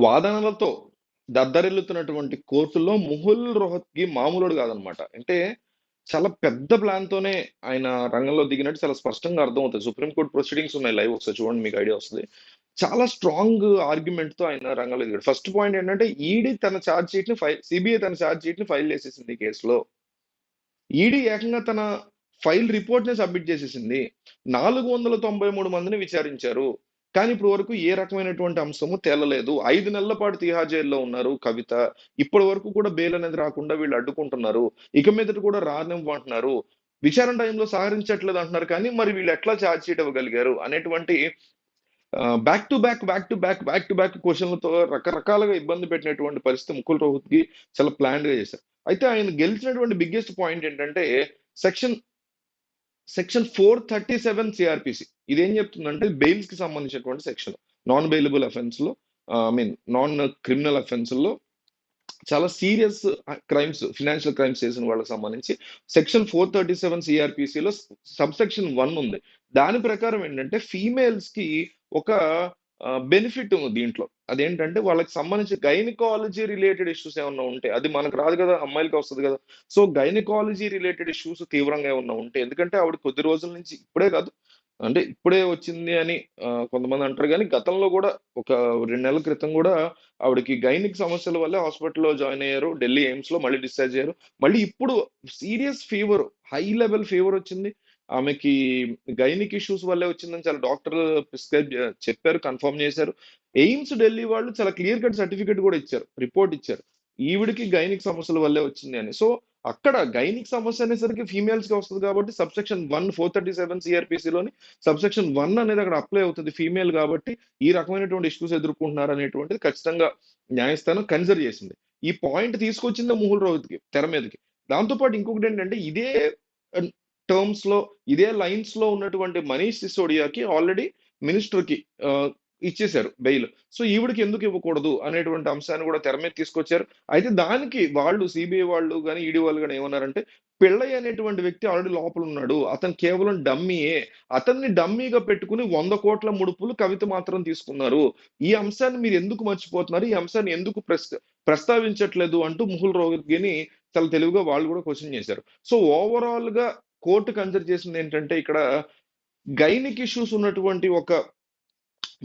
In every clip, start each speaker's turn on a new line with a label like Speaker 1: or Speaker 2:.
Speaker 1: వాదనలతో దద్దరిల్లుతున్నటువంటి కోర్టులో ముహుల్ రోహత్కి మామూలుడు కాదనమాట. అంటే చాలా పెద్ద ప్లాన్తోనే ఆయన రంగంలో దిగినట్టు చాలా స్పష్టంగా అర్థమవుతుంది. సుప్రీం కోర్ట్ ప్రొసీడింగ్స్ ఉన్నాయి లైవ్ ఒకసారి చూడండి మీకు ఐడియా వస్తుంది. చాలా స్ట్రాంగ్ ఆర్గ్యుమెంట్తో ఆయన రంగంలో దిగాడు. ఫస్ట్ పాయింట్ ఏంటంటే ఈడీ తన ఛార్జ్ షీట్ని ఫైల్ సిబిఐ తన ఛార్జ్ షీట్ని ఫైల్ చేసేసింది కేసులో. ఈడీ ఏకంగా తన ఫైల్ రిపోర్ట్ని సబ్మిట్ చేసేసింది. నాలుగు వందల తొంభై మూడు మందిని విచారించారు. కానీ ఇప్పుడు వరకు ఏ రకమైనటువంటి అంశము తేలలేదు. ఐదు నెలల పాటు తిహార్ జైల్లో ఉన్నారు కవిత. ఇప్పటి వరకు కూడా బెయిల్ అనేది రాకుండా వీళ్ళు అడ్డుకుంటున్నారు. ఇక మీదట కూడా రానివ్వమంటున్నారు విచారణ టైంలో సహకరించట్లేదు అంటున్నారు. కానీ మరి వీళ్ళు ఎట్లా ఛార్జ్ షీట్ ఇవ్వగలిగారు అనేటువంటి back to back back to back back to back క్వశ్చన్లతో రకరకాలుగా ఇబ్బంది పెట్టినటువంటి పరిస్థితి ముకుల్ రోహత్కి చాలా ప్లాన్గా చేశారు. అయితే ఆయన గెలిచినటువంటి బిగ్గెస్ట్ పాయింట్ ఏంటంటే section section four thirty seven CRPC ఇదేం చెప్తుందంటే బెయిల్స్కి సంబంధించినటువంటి సెక్షన్. నాన్ బెయిలబుల్ అఫెన్స్లో ఐ మీన్ నాన్ క్రిమినల్ అఫెన్స్లో చాలా సీరియస్ క్రైమ్స్ ఫినాన్షియల్ క్రైమ్స్ చేసిన వాళ్ళకి సంబంధించి సెక్షన్ ఫోర్ థర్టీ సెవెన్ సిఆర్పిసిలో సబ్ సెక్షన్ వన్ ఉంది. దాని ప్రకారం ఏంటంటే ఫీమేల్స్కి ఒక బెనిఫిట్ ఉంది దీంట్లో. అదేంటంటే వాళ్ళకి సంబంధించి గైనకాలజీ రిలేటెడ్ ఇష్యూస్ ఏమన్నా ఉంటే అది మనకు రాదు కదా అమ్మాయిలకి వస్తుంది కదా. సో గైనకాలజీ రిలేటెడ్ ఇష్యూస్ తీవ్రంగా ఏమన్నా ఉంటే ఎందుకంటే ఆవిడ కొద్ది రోజుల నుంచి ఇప్పుడే కాదు అంటే ఇప్పుడే వచ్చింది అని కొంతమంది అంటారు కానీ గతంలో కూడా ఒక రెండు నెలల క్రితం కూడా ఆవిడకి గైనిక్ సమస్యల వల్ల హాస్పిటల్లో జాయిన్ అయ్యారు ఢిల్లీ ఎయిమ్స్లో మళ్ళీ డిశ్చార్జ్ అయ్యారు. మళ్ళీ ఇప్పుడు serious fever high level fever వచ్చింది. ఆమెకి గైనిక్ ఇష్యూస్ వల్లే వచ్చిందని చాలా డాక్టర్ ప్రిస్క్రైబ్ చెప్పారు కన్ఫర్మ్ చేశారు. ఎయిమ్స్ ఢిల్లీ వాళ్ళు చాలా క్లియర్ కట్ సర్టిఫికేట్ కూడా ఇచ్చారు రిపోర్ట్ ఇచ్చారు. ఈవిడికి గైనిక్ సమస్యల వల్లే వచ్చింది అని. సో అక్కడ గైనిక్ సమస్య అనేసరికి ఫీమేల్స్కి వస్తుంది కాబట్టి subsection one four thirty seven సిఆర్పిసిలోని subsection one అనేది అక్కడ అప్లై అవుతుంది ఫీమేల్ కాబట్టి ఈ రకమైనటువంటి ఇష్యూస్ ఎదుర్కొంటున్నారు అనేటువంటిది ఖచ్చితంగా న్యాయస్థానం కన్సిడర్ చేసింది. ఈ పాయింట్ తీసుకొచ్చింది ముహుల్ రోహిత్కి తెర మీదకి. దాంతోపాటు ఇంకొకటి ఏంటంటే ఇదే టర్మ్స్లో ఇదే లైన్స్లో ఉన్నటువంటి మనీష్ సిసోడియాకి ఆల్రెడీ మినిస్టర్కి ఇచ్చేశారు బెయిల్ సో ఈవిడికి ఎందుకు ఇవ్వకూడదు అనేటువంటి అంశాన్ని కూడా తెర మీద తీసుకొచ్చారు. అయితే దానికి వాళ్ళు సిబిఐ వాళ్ళు కానీ ఈడీ వాళ్ళు కానీ ఏమన్నారంటే పిళ్ళయ్య అనేటువంటి వ్యక్తి ఆల్రెడీ లోపల ఉన్నాడు. అతను కేవలం డమ్మీయే. అతన్ని డమ్మీగా పెట్టుకుని వంద కోట్ల ముడుపులు కవిత మాత్రం తీసుకున్నారు. ఈ అంశాన్ని మీరు ఎందుకు మర్చిపోతున్నారు? ఈ అంశాన్ని ఎందుకు ప్రస్త ప్రస్తావించట్లేదు? అంటూ ముహుల్ రోగిని చాలా తెలివిగా వాళ్ళు కూడా క్వశ్చన్ చేశారు. సో ఓవరాల్గా కోర్టు కన్సిడర్ చేసింది ఏంటంటే ఇక్కడ గైనిక్ ఇష్యూస్ ఉన్నటువంటి ఒక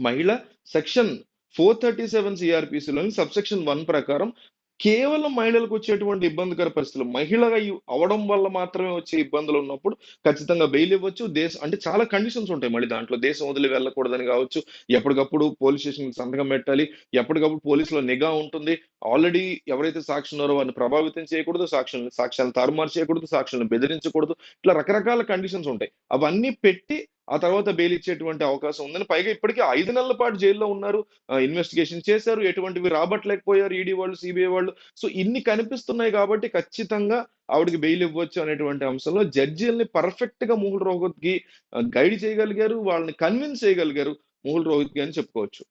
Speaker 1: మహిళ సెక్షన్ ఫోర్ థర్టీ సెవెన్ సిఆర్పిసిలోని సబ్సెక్షన్ వన్ ప్రకారం కేవలం మహిళలకు వచ్చేటువంటి ఇబ్బందికర పరిస్థితులు. మహిళగా అవడం వల్ల మాత్రమే వచ్చే ఇబ్బందులు ఉన్నప్పుడు ఖచ్చితంగా బెయిల్ ఇవ్వచ్చు. దేశం అంటే చాలా కండిషన్స్ ఉంటాయి మళ్ళీ దాంట్లో. దేశం వదిలి వెళ్ళకూడదని కావచ్చు. ఎప్పటికప్పుడు పోలీస్ స్టేషన్ సంతకం పెట్టాలి. ఎప్పటికప్పుడు పోలీసులో నిఘా ఉంటుంది. ఆల్రెడీ ఎవరైతే సాక్షి ఉన్నారో వారిని ప్రభావితం చేయకూడదు. సాక్షులను సాక్ష్యాలను తారుమారు చేయకూడదు. సాక్షులను బెదిరించకూడదు. ఇట్లా రకరకాల కండిషన్స్ ఉంటాయి. అవన్నీ పెట్టి ఆ తర్వాత బెయిల్ ఇచ్చేటువంటి అవకాశం ఉందని పైగా ఇప్పటికీ ఐదు నెలల పాటు జైల్లో ఉన్నారు. ఇన్వెస్టిగేషన్ చేశారు. ఎటువంటివి రాబట్టలేకపోయారు ఈడీ వాళ్ళు సిబిఐ వాళ్ళు. సో ఇన్ని కనిపిస్తున్నాయి కాబట్టి ఖచ్చితంగా ఆవిడకి బెయిల్ ఇవ్వచ్చు అనేటువంటి అంశంలో జడ్జీలని పర్ఫెక్ట్గా ముహుల్ రోహిత్కి గైడ్ చేయగలిగారు. వాళ్ళని కన్విన్స్ చేయగలిగారు ముహుల్ రోహిత్ అని చెప్పుకోవచ్చు.